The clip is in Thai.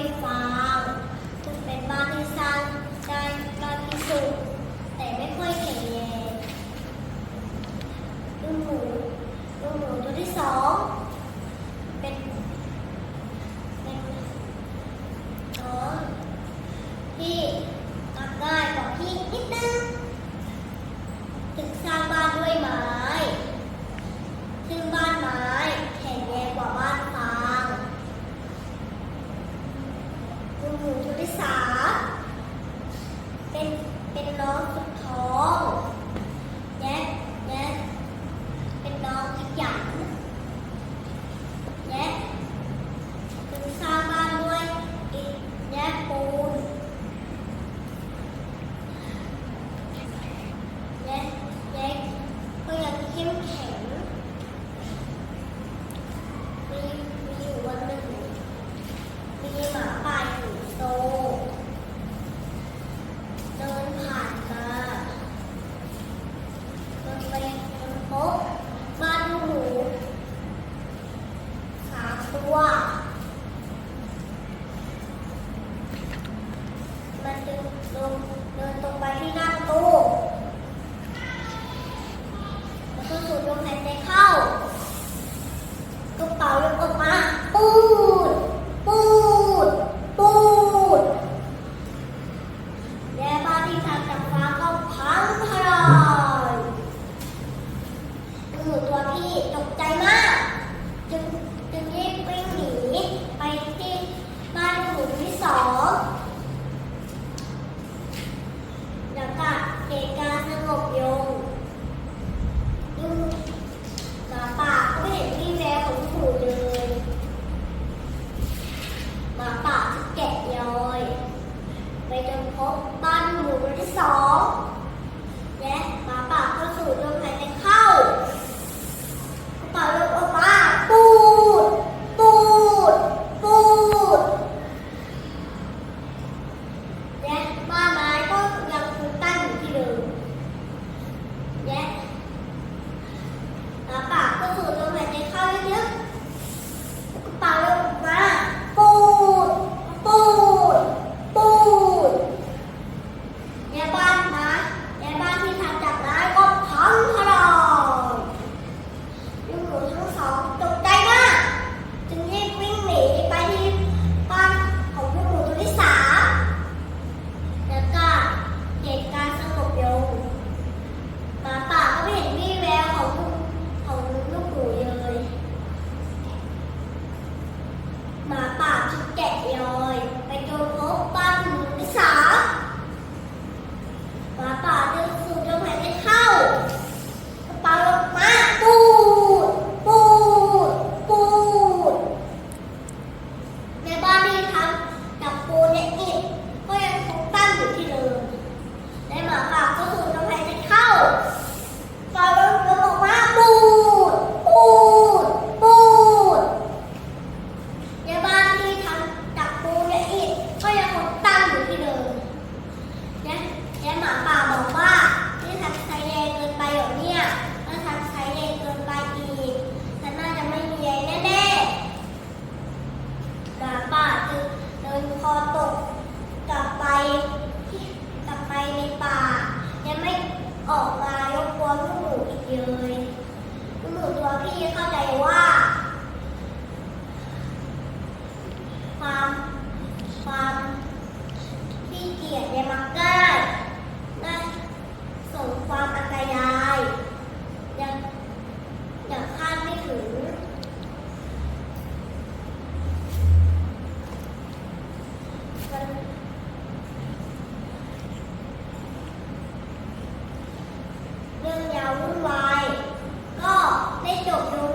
ด้ฟางซึ่เป็นบ้านที่สั้นใจด้ยอดที่สุดแต่ไม่ค่อยแข็งแรงลูกหมูลูกหมูตัวที่สองเป็นเป็นน้อที่ทำได้กว่าพี่นิดนึงถึงสางบ้าน เดินตรงไปที่หน้าประตูแล้วก็สูดลมหาย 안녕. เลยหนูตัวพี่เข้าใจว่า 어려워.